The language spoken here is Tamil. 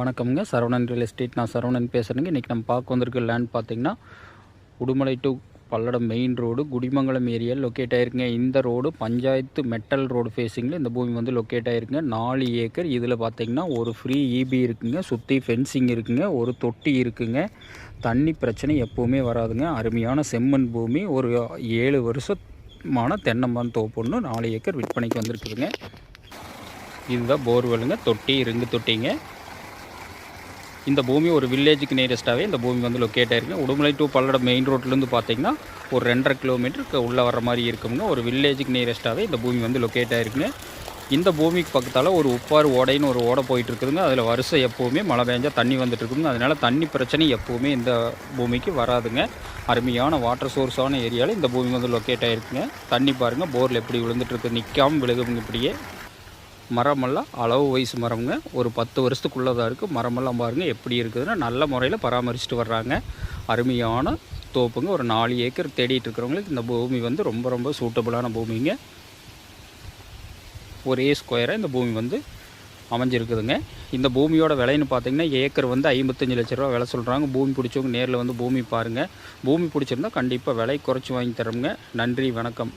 வணக்கம்ங்க. சரவணன் ரியல் எஸ்டேட் நான் சரவணன் பேசுகிறேங்க இன்றைக்கி நம்ம பார்க்க வந்திருக்க லேண்ட் பார்த்தீங்கன்னா Udumalai to Palladam main road Kudimangalam area locate ஆகிருக்குங்க இந்த ரோடு பஞ்சாயத்து மெட்டல் ரோடு ஃபேஸிங்கில் இந்த பூமி வந்து லொக்கேட் ஆகிருக்குங்க நாலு ஏக்கர். இதில் பார்த்தீங்கன்னா ஒரு ஃப்ரீ இபி இருக்குங்க. சுற்றி ஃபென்சிங் இருக்குங்க. ஒரு தொட்டி இருக்குங்க. தண்ணி பிரச்சனை எப்போவுமே வராதுங்க. அருமையான செம்மண் பூமி. ஒரு ஏழு வருஷமான தென்னமரம் தோப்புன்னு நாலு ஏக்கர் விற்பனைக்கு வந்திருக்குதுங்க. இதுதான் போர்வெலுங்க தொட்டி இருங்கு தொட்டிங்க. இந்த பூமி ஒரு வில்லேஜுக்கு நியரஸ்ட்டாகவே இந்த பூமி வந்து லொக்கேட் ஆகிருக்கு உடுமலை டு பல்லடம் மெயின் ரோட்லேருந்து பார்த்தீங்கன்னா ஒரு ரெண்டரை கிலோமீட்டருக்கு உள்ளே வர மாதிரி இருக்குங்க. ஒரு வில்லேஜுக்கு நியரஸ்ட்டாகவே இந்த பூமி வந்து லொக்கேட் ஆகிருக்குங்க இந்த பூமிக்கு பக்கத்தால் ஒரு உப்பாறு ஓடைன்னு ஒரு ஓடை போயிட்டு இருக்குதுங்க அதில் வருஷம் எப்போவுமே மழை பெஞ்சால் தண்ணி வந்துட்டு அதனால் தண்ணி பிரச்சனை எப்போவுமே இந்த பூமிக்கு வராதுங்க. அருமையான வாட்டர் சோர்ஸான ஏரியாவில் இந்த பூமி வந்து லொக்கேட் ஆகிருக்குங்க தண்ணி பாருங்கள் போரில் எப்படி விழுந்துட்டு இருக்கு நிற்காமல் விழுகுங்க இப்படியே. மரமெல்லாம் அளவு வயசு மரம்ங்க. ஒரு பத்து வருஷத்துக்குள்ளே தான் இருக்குது மரமெல்லாம் பாருங்கள் எப்படி இருக்குதுன்னா நல்ல முறையில் பராமரிச்சுட்டு வர்றாங்க. அருமையான தோப்புங்க. ஒரு நாலு ஏக்கர் தேடிட்டு இருக்கிறவங்களுக்கு இந்த பூமி வந்து ரொம்ப ரொம்ப சூட்டபுளான பூமிங்க. ஒரே ஸ்கொயராக இந்த பூமி வந்து அமைஞ்சிருக்குதுங்க. இந்த பூமியோட விலைன்னு பார்த்தீங்கன்னா ஏக்கர் வந்து ஐம்பத்தஞ்சு லட்ச ரூபா விலை சொல்கிறாங்க பூமி பிடிச்சவங்க நேரில் வந்து பூமி பாருங்கள் பூமி பிடிச்சிருந்தா கண்டிப்பாக விலை குறைச்சி வாங்கி தரோங்க. நன்றி வணக்கம்.